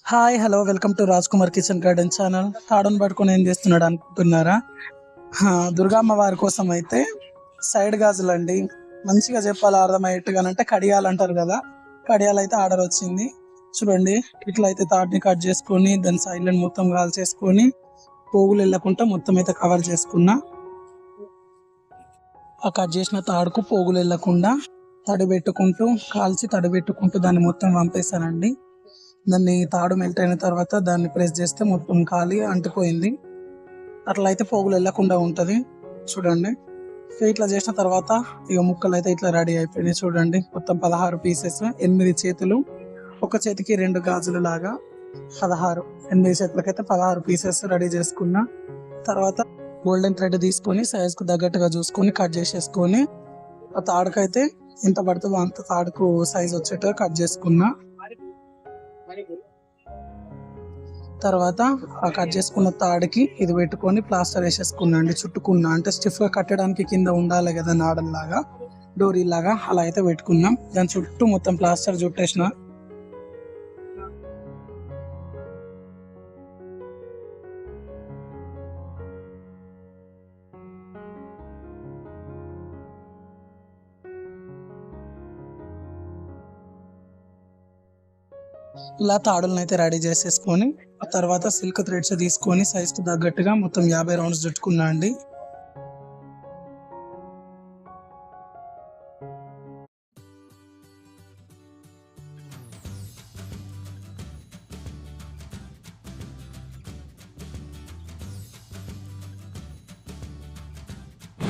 Hi hello welcome to Raj Kumar kitchen garden channel తాడును పట్టుకొని ఏం చేస్తున్నాడు అనుకుంటున్నారా? దుర్గామ్మ వారి కోసం అయితే సైడ్ గాజులు అండి మంచిగా చెప్పాలి అర్థమయ్యేట్టుగా అంటే కడియాలు అంటారు కదా. కడియాలు అయితే ఆర్డర్ వచ్చింది. చూడండి ఇట్లా అయితే తాడుని కట్ చేసుకొని దాని సైడ్లను మొత్తం గాజు చేసుకొని పోగులు వెళ్ళకుండా మొత్తం అయితే కవర్ చేసుకున్నా. ఆ కట్ చేసిన తాడుకు పోగులు వెళ్ళకుండా తడి పెట్టుకుంటూ కాల్చి తడి పెట్టుకుంటూ దాన్ని మొత్తం పంపేశానండి దాన్ని తాడు మెల్ట్ అయిన తర్వాత దాన్ని ప్రెస్ చేస్తే మొత్తం ఖాళీ అంటుపోయింది అట్లా అయితే పోగులు వెళ్ళకుండా ఉంటుంది. చూడండి. సో ఇట్లా చేసిన తర్వాత ఇక ముక్కలు అయితే ఇట్లా రెడీ అయిపోయినాయి. చూడండి. మొత్తం పదహారు పీసెస్ ఎనిమిది చేతులు ఒక చేతికి రెండు గాజులు లాగా పదహారు ఎనిమిది చేతులకైతే పదహారు పీసెస్ రెడీ చేసుకున్నా తర్వాత గోల్డెన్ థ్రెడ్ తీసుకొని సైజ్కు తగ్గట్టుగా చూసుకొని కట్ చేసేసుకొని ఆ తాడుకైతే ఎంత పడుతుందో అంత తాడుకు సైజ్ వచ్చేట్టుగా కట్ చేసుకున్నా తర్వాత ఆ కట్ చేసుకున్న తాడుకి ఇది పెట్టుకొని ప్లాస్టర్ వేసేసుకున్నా అండి చుట్టుకున్నా. అంటే స్టిఫ్గా కట్టడానికి కింద ఉండాలి కదా నాడల్లాగా డోరీ లాగా అలా అయితే పెట్టుకున్నాం. దాని చుట్టూ మొత్తం ప్లాస్టర్ చుట్టేసిన ఇలా తాడులను అయితే రెడీ చేసేసుకొని ఆ తర్వాత సిల్క్ థ్రెడ్స్ తీసుకొని సైజ్కి తగ్గట్టుగా మొత్తం యాభై రౌండ్స్ చుట్టుకున్నా అండి.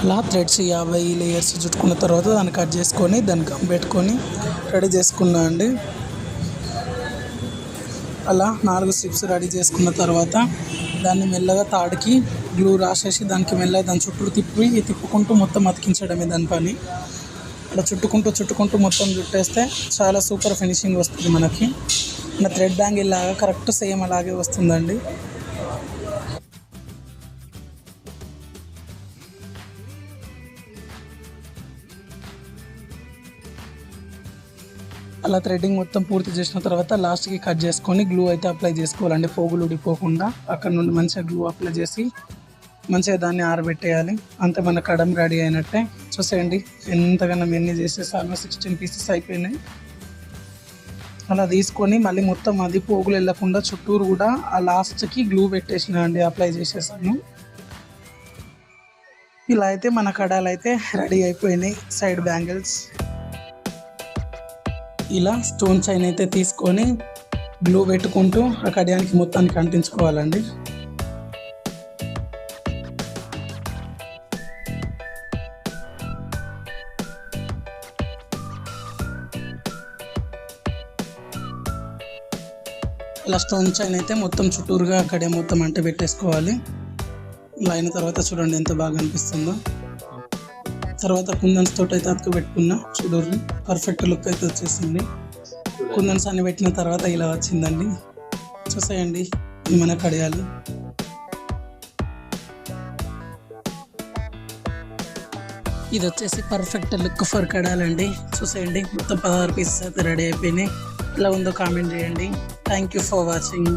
అలా థ్రెడ్స్ యాభై లేయర్స్ చుట్టుకున్న తర్వాత దాన్ని కట్ చేసుకొని దాన్ని గమ్ పెట్టుకొని రెడీ చేసుకున్నా అండి. అలా నాలుగు స్ట్రిప్స్ రెడీ చేసుకున్న తర్వాత దాన్ని మెల్లగా తాడికి గ్లూ రాసేసి దానికి మెల్లగా దాని చుట్టూ తిప్పి తిప్పుకుంటూ మొత్తం అతికించడమే దాని పని. అలా చుట్టుకుంటూ చుట్టుకుంటూ మొత్తం చుట్టేస్తే చాలా సూపర్ ఫినిషింగ్ వస్తుంది మనకి. మన థ్రెడ్ బ్యాంగిల్ లాగా కరెక్ట్ సేమ్ అలాగే వస్తుందండి. అలా థ్రెడ్డింగ్ మొత్తం పూర్తి చేసిన తర్వాత లాస్ట్కి కట్ చేసుకొని గ్లూ అయితే అప్లై చేసుకోవాలండి. పోగులు ఊడిపోకుండా అక్కడ నుండి మంచిగా గ్లూ అప్లై చేసి మంచిగా దాన్ని ఆరబెట్టేయాలి. అంతే మన కడం రెడీ అయినట్టే. చూసేయండి ఎంతగానో ఎన్ని చేసేసాను సిక్స్టీన్ పీసెస్ అయిపోయినాయి. అలా తీసుకొని మళ్ళీ మొత్తం అది పోగులు వెళ్ళకుండా చుట్టూరు కూడా ఆ లాస్ట్కి గ్లూ పెట్టేసిన అండి అప్లై చేసేసాను. ఇలా అయితే మన కడాలు అయితే రెడీ అయిపోయినాయి సైడ్ బ్యాంగిల్స్ ఇలా స్టోన్ చైన్ అయితే తీసుకొని గ్లూ పెట్టుకుంటూ ఆ కడియానికి మొత్తానికి అంటించుకోవాలండి ఇలా స్టోన్ చైన్ అయితే మొత్తం చుట్టూరుగా అక్కడే మొత్తం అంట పెట్టేసుకోవాలి. ఇలా అయిన తర్వాత చూడండి ఎంత బాగా అనిపిస్తుందో. తర్వాత కుందన్స్ తోటి అయితే అతుకు పెట్టుకున్నా చూడండి పర్ఫెక్ట్ లుక్ అయితే వచ్చేసింది. కుందన్స్ అన్ని పెట్టిన తర్వాత ఇలా వచ్చిందండి. చూసేయండి. మన కడియాలు. ఇది వచ్చేసి పర్ఫెక్ట్ లుక్ ఫర్ కడాలండి చూసేయండి. మొత్తం పదహారు పీసెస్ అయితే రెడీ అయిపోయినాయి. ఎలా ఉందో కామెంట్ చేయండి. Thank you for watching